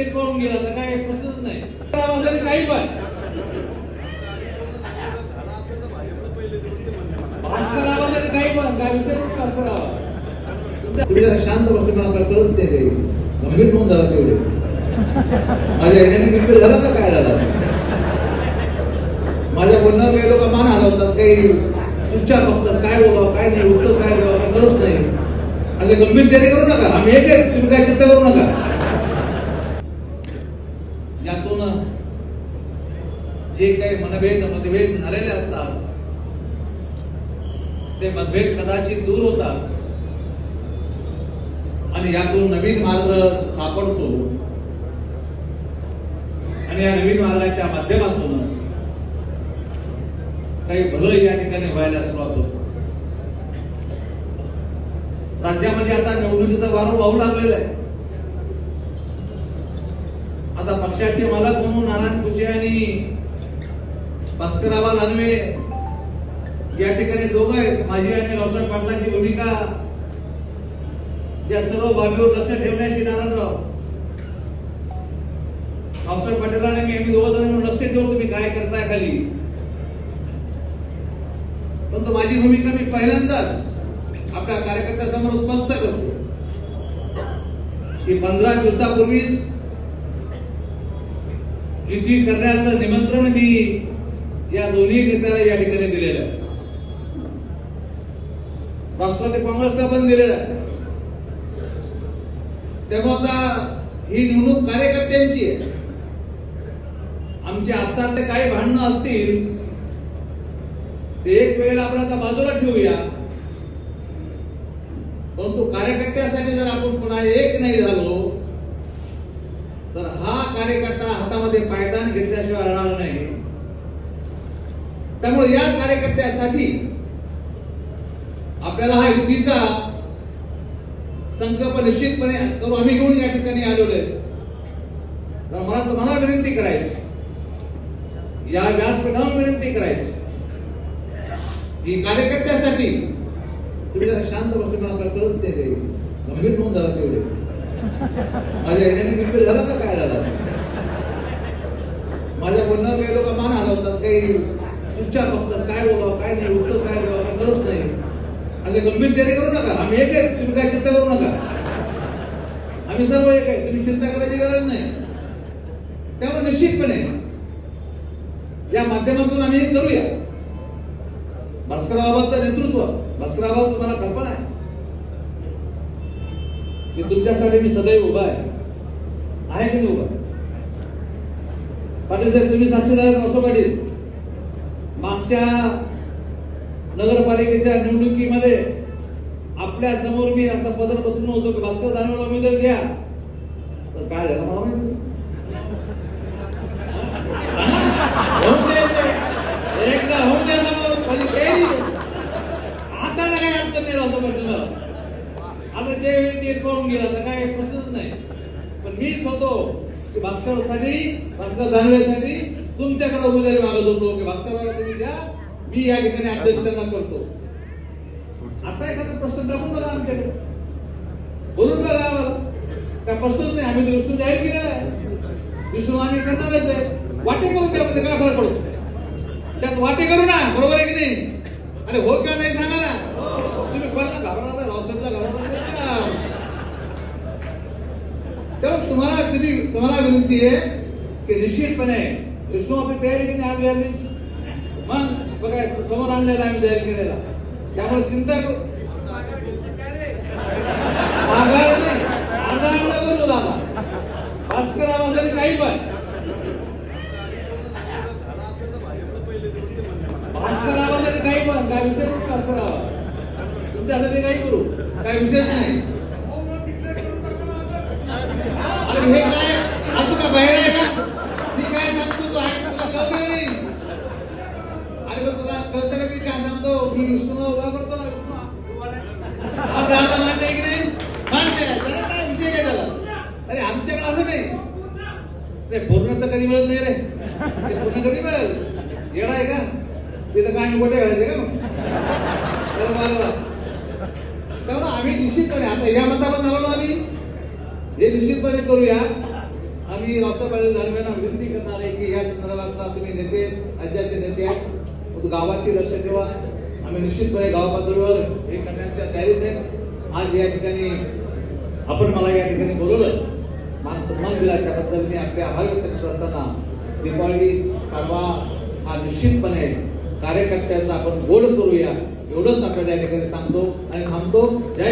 नीट पाहून गेला तर काय प्रश्नच नाही. काही पण. काही पण काय विषय भास्कर शांत बसतो मला कळत नाही काही. गंभीर म्हणून झाला तेवढे. माझ्या येण्याने गंभीर झाला का काय झाला? माझ्या बोलण्यावर काही लोक मान हलवतात काही चुपचाप बघतात काय बोलावं काय नाही उत्तर काय द्यावं कळत नाही. असे गंभीर चेहरे करू नका. आम्ही एक आहे तुम्ही काय चिंता करू नका यातून जे काही मनभेद मतभेद झालेले असतात ते मतभेद कदाचित दूर होतात. आणि यातून नवीन मार्ग सापडतो. आणि या नवीन मार्गाच्या माध्यमातून काही भलं या ठिकाणी व्हायला सुरुवात होतो. राज्यामध्ये आता निवडणुकीचा वारू वाहू लागलेला आहे. आता पक्षाचे मालक म्हणून नारायण कुचे आणि भास्कराबा दानवे या ठिकाणी दोघं आहेत. माझी आणि रावसाहेब पाटलांची भूमिका. या सर्व बाबीवर लक्ष ठेवण्याची नारायणराव रावसाहेब पाटलांना मी आम्ही दोघं जण लक्ष ठेवू तुम्ही काय करताय खाली? परंतु माझी भूमिका मी पहिल्यांदाच आपल्या कार्यकर्त्यासमोर स्पष्ट करतो. की पंधरा दिवसापूर्वीच युती करण्याचं निमंत्रण मी या दोन्ही नेत्याला या ठिकाणी दिलेलं आहे. राष्ट्रवादी काँग्रेसला पण दिलेलं आहे. त्यामुळे आता ही निवडणूक कार्यकर्त्यांची आहे. आमचे आपसातले काही भांडणं असतील ते एक वेळेला आपण आता बाजूला ठेवूया. परंतु कार्यकर्त्यासाठी जर आपण पुन्हा एक नाही झालो तर हा कार्यकर्ता हातामध्ये पायदान घेतल्याशिवाय त्यामुळे या कार्यकर्त्यासाठी आपल्याला हा युतीचा संकल्प निश्चितपणे करू आम्ही घेऊन या ठिकाणी आलेलो आहे. तर मला तुम्हाला विनंती करायची या व्यासपीठावर विनंती करायची की कार्यकर्त्यासाठी तुम्ही जरा शांत वस्तू मला आपल्याला कळत ते गंभीर म्हणून झाला तेवढे. माझ्या येण्याने गंभीर झाला का काय झाला? माझ्या बोलण्यावर काही लोक मान हलवतात काही तुमच्या फक्त काय बोलावं काय नाही उत्तर काय द्यावं गरज नाही. असे गंभीर चेहरे करू नका. आम्ही एक आहे तुम्ही काय चिंता करू नका. आम्ही सर्व एक आहे तुम्ही चिंता करायची गरज नाही. त्यामुळे निश्चितपणे या माध्यमातून आम्ही हे करूया. भास्करबाबाचं नेतृत्व. भास्करबाबा तुम्हाला कल्पना आहे? की तुमच्यासाठी मी सदैव उभा आहे. आहे की नाही उभा? पाटील साहेब तुम्ही साक्षीदार आहेत, असो पाटील. मागच्या नगरपालिकेच्या निवडणुकीमध्ये आपल्यासमोर मी असा पदर बसून होतो की भास्कर दानवेला उमेदवार द्या. तर काय झालं मला माहीत एकदा होऊन द्या आता ना अडचण नाही राहतो म्हटलं मला आता जे वेळी नीट पाहून गेला तर काय प्रश्नच नाही. पण मीच होतो की भास्करसाठी भास्कर दानवेसाठी तुमच्याकडे उमेदवारी मागत होतो की भास्करला तुम्ही द्या. मी या ठिकाणी अध्यक्ष त्यांना करतो. आता एखादा प्रश्न टाकून बघा आमच्याकडे. बोलून बघा आम्हाला. काय प्रश्नच नाही. आम्ही तर विष्णू जाहीर केलेला आहे. विष्णू आम्ही करणारच आहे. वाटे करू त्यामध्ये म्हणजे काय फरक पडतो? त्यात वाटे करू ना बरोबर आहे की नाही? अरे हो किंवा नाही सांगा ना. तुम्ही कोणाला घाबरणार रावसाहेबला घाबरणार तेव्हा तुम्हाला तुम्ही तुम्हाला विनंती आहे की निश्चितपणे विष्णू आपली तयारी केली आठ झाली मग बघा समोर आणलेला आम्ही जाहीर केलेला त्यामुळे चिंता करू आधार नाही आधार करू दादा भास्कर आवाजाने काही पण भास्कर आवाजाने काही पण काय विशेष नाही भास्कर आवाज तुमच्यासाठी काही करू काय विशेष नाही अरे हे काय आता का बाहेर आहे का मी काय सांगतो तू ऐक तुला कळतं नाही अरे तुला कळतं का मी काय सांगतो? मी विष्णू उभा करतो ना विष्णू आपला अर्थ मान्य की नाही मान्य काय विषय काय झाला अरे आमच्याकडे असं नाही. नाही पूर्ण तर कधी मिळत नाही रे. ते पूर्ण कधी मिळेल? येणार आहे का? तिथं काय मोठे घालायचे का मग? त्याला मारला. त्यामुळे आम्ही निश्चितपणे आता या मतामध्ये झालो ना आम्ही. हे निश्चितपणे करूया. आम्ही असं पाहिजे दरम्यान विनंती करणार आहे की या संदर्भातला तुम्ही नेते राज्याचे नेते आहेत. गावाची लक्ष ठेवा आम्ही निश्चितपणे गाव पातळीवर हे करण्याच्या तयारीत आहे. आज या ठिकाणी आपण मला या ठिकाणी बोलवलं. मान सन्मान दिला. त्याबद्दल मी आपले आभार व्यक्त करत असताना दिवाळी पाडवा हा निश्चितपणे कार्यकर्त्याचा आपण गोड करूया. एवढंच आपल्याला या ठिकाणी सांगतो आणि थांबतो. जय